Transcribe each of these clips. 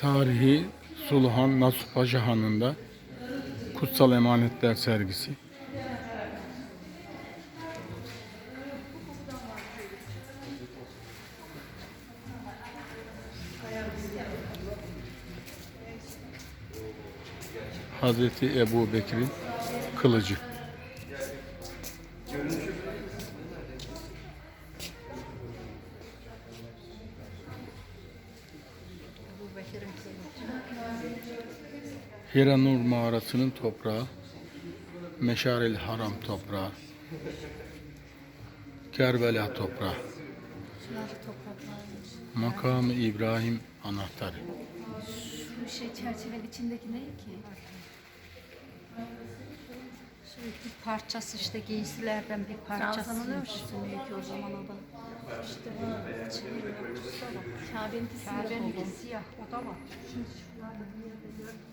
Tarihi Sulhan Nasuh Paşa Hanı'nda Kutsal Emanetler sergisi. Hazreti Ebu Bekir'in kılıcı. Bu Bekir'in kılıcı. Hiranur mağarasının toprağı, Meşaril Haram toprağı, Kerbela toprağı, makamı İbrahim anahtarı. Şu şey çerçevenin içindeki ne ki? Şu bir parçası işte giysilerden bir parçasıymış. ki o zaman o da. İşte bu Kabe'nin Kabe'nin siyah o da var. Şimdi şuralarda bir yerde gördüm.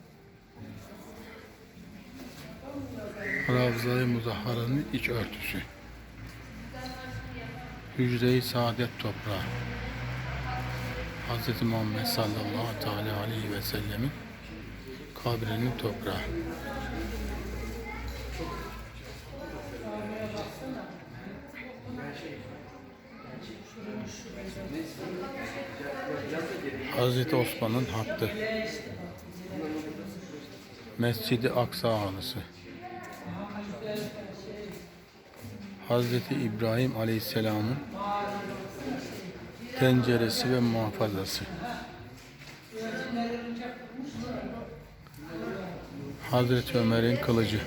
Ravza-i Muzahhara'nın iç örtüsü. Hücre-i Saadet toprağı. Hz. Muhammed sallallahu teala aleyhi ve sellemin kabrinin toprağı. Hazreti Osman'ın hattı. Mescid-i Aksa Hanısı. Hazreti İbrahim Aleyhisselam'ın tenceresi ve muhafazası. Hazreti Ömer'in kılıcı.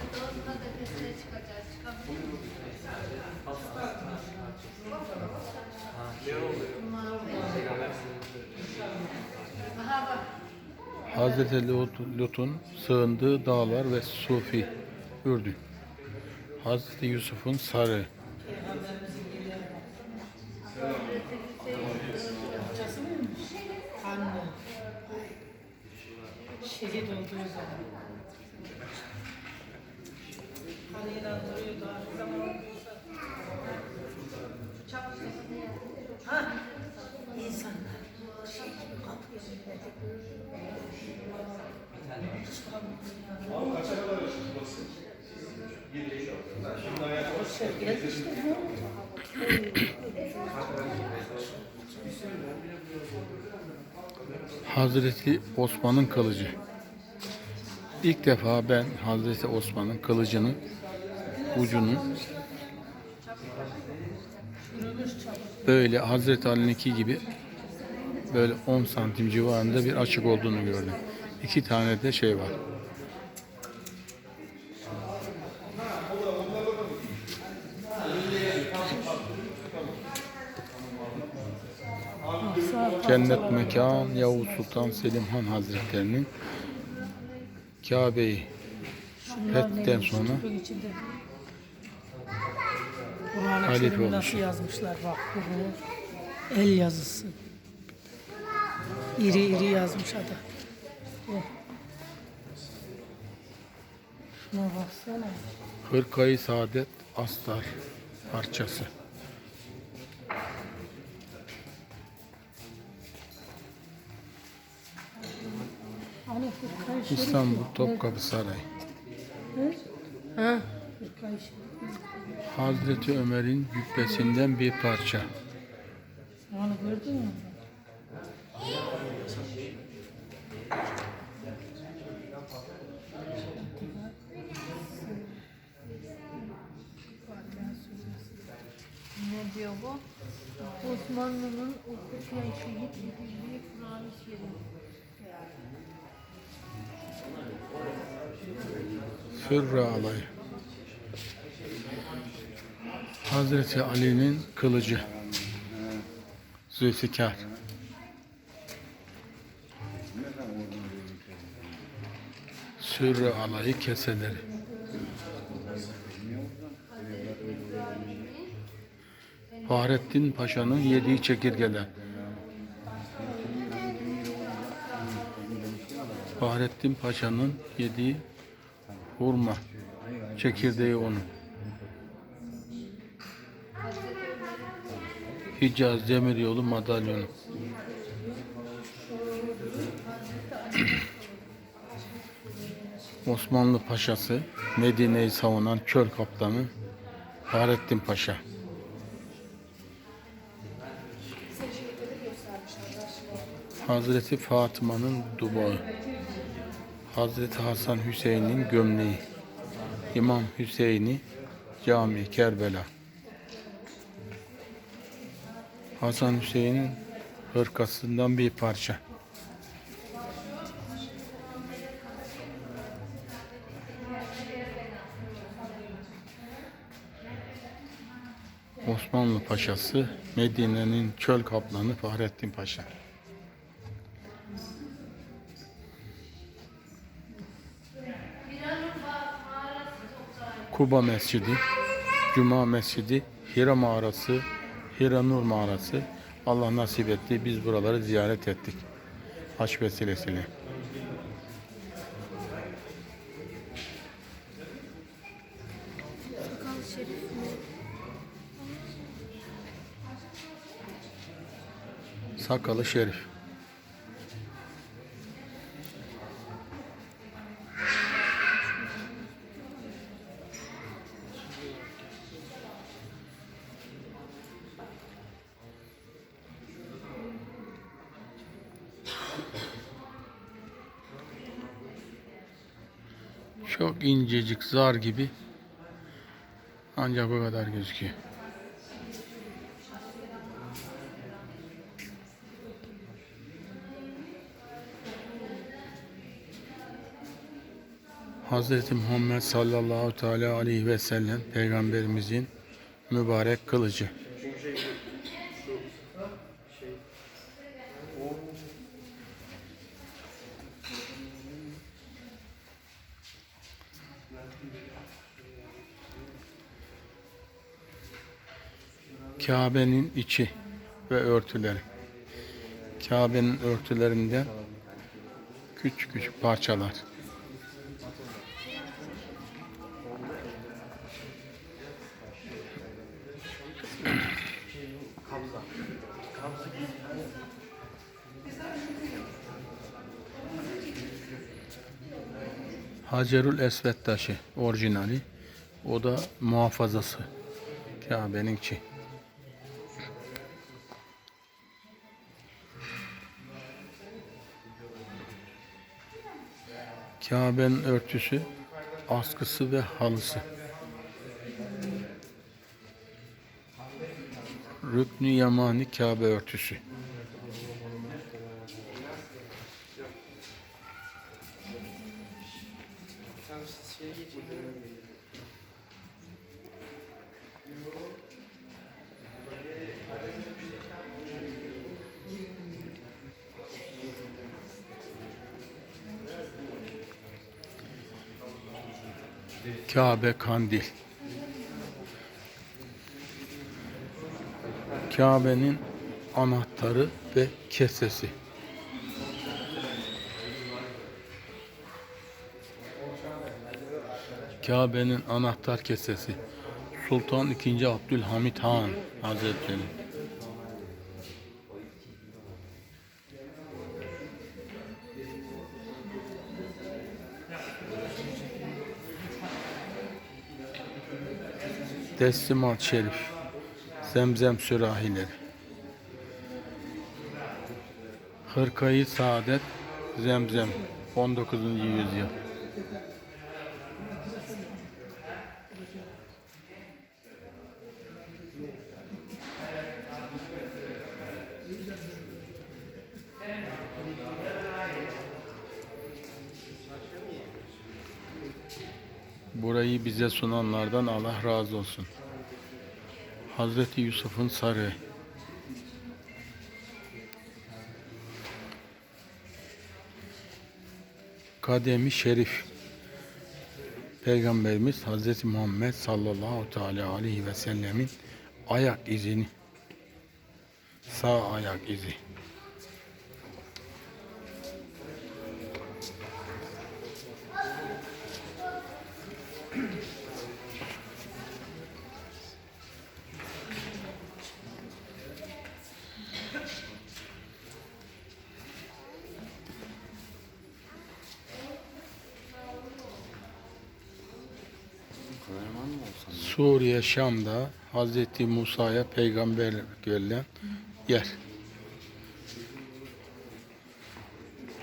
Hazreti Lut- Lut'un sığındığı dağlar ve Sufi, Ürdün. Hazreti Yusuf'un sarı. Şehit olduğu zaman. Hani inandırıyordu zaman olduysa. Ha? İnsanlar. Şey, kapıyor. Hiç kalmıyor ya. O şey geldi işte ne oldu? Hazreti Osman'ın kılıcı. İlk defa ben Hazreti Osman'ın kılıcının ucunu böyle Hazreti Ali'ninki gibi böyle 10 santim civarında bir açık olduğunu gördüm. İki tane de şey var. Cennet Mekan Yavuz Sultan Selim Han Hazretlerinin Kabe'yi fetheden sonra Halife olmuş. nasıl yazmışlar bak bunu. El yazısı. İri iri yazmış adam. Oh. Şuna baksana. Hırkayı Saadet Astar parçası. İstanbul? Topkapı Sarayı. Ha? Hazreti Ömer'in cübbesinden bir parça. Onu gördün mü? Ne diyor bu? Osmanlı'nın okuyan şehit edildiği Kur'an-ı Kerim. Sırrı alayı. Hazreti Ali'nin kılıcı. Zülfikar. Sırrı alayı keseleri. Fahrettin Paşa'nın yediği çekirgeler. Fahrettin Paşa'nın yediği hurma. Çekirdeği onun. Hicaz Demiryolu madalyonu. Osmanlı Paşası, Medine'yi savunan çöl kaptanı Fahrettin Paşa. Hazreti Fatıma'nın dubağı. Hazreti Hasan Hüseyin'in gömleği. İmam Hüseyin'i Cami Kerbela. Hasan Hüseyin'in hırkasından bir parça. Osmanlı Paşası, Medine'nin çöl kaplanı Fahrettin Paşa. Kuba Mescidi, Cuma Mescidi, Hira Mağarası, Hira Nur Mağarası. Allah nasip etti. Biz buraları ziyaret ettik. Haç vesilesiyle. Sakalı Şerif. İncecik zar gibi ancak o kadar gözüküyor. Hz. Muhammed sallallahu teala aleyhi ve sellem peygamberimizin mübarek kılıcı. Kabe'nin içi ve örtüleri. Kabe'nin örtülerinden küçük küçük parçalar. Hacerül Esved taşı orijinali. O da muhafazası. Kabe'nin içi. Kabe'nin örtüsü, askısı ve halısı. Rüknü Yamani Kabe örtüsü. Kabe Kandil. Kabe'nin anahtarı ve kesesi. Kabe'nin anahtar kesesi. Sultan II. Abdülhamit Han Hazretleri. Teslimat Şerif. Zemzem sürahileri. Hırkayı Saadet Zemzem 19. yüzyıl. Burayı bize sunanlardan Allah razı olsun. Hazreti Yusuf'un sarığı. Kademi Şerif. Peygamberimiz Hazreti Muhammed sallallahu teala aleyhi ve sellemin ayak izini sağ ayak izi. Suriye Şam'da Hazreti Musa'ya peygamber gönderilen yer.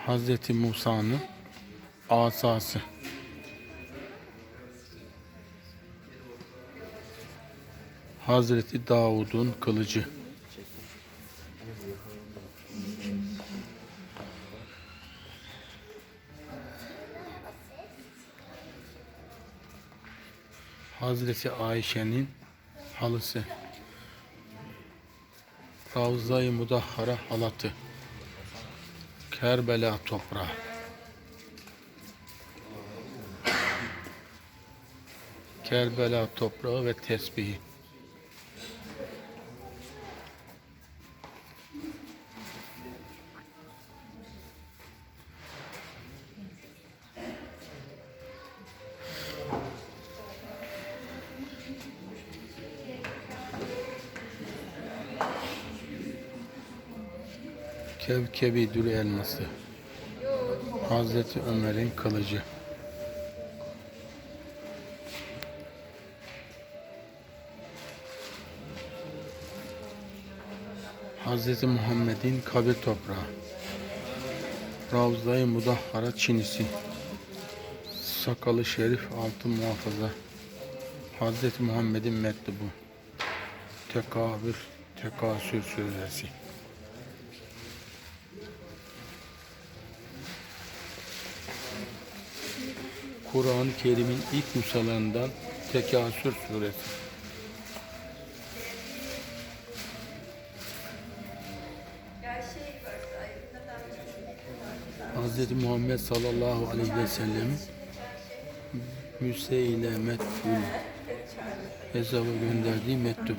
Hazreti Musa'nın asası. Hazreti Davud'un kılıcı. Hazreti Ayşe'nin halısı. Ravza-i Mudahhara halatı. Kerbela toprağı. Kerbela toprağı ve tesbihi. Kevkebi dül elması. Hazreti Ömer'in kılıcı. Hazreti Muhammed'in kabir toprağı. Ravza-i Mudahhara çinisi. Sakalı şerif altın muhafaza. Hazreti Muhammed'in mektubu. Tekabür, tekasür suresi. Kur'an-ı Kerim'in ilk nüshalarından Tekasür suresi. Hz. Muhammed sallallahu aleyhi ve sellem Müseylemetül hesabı gönderdiği mektup.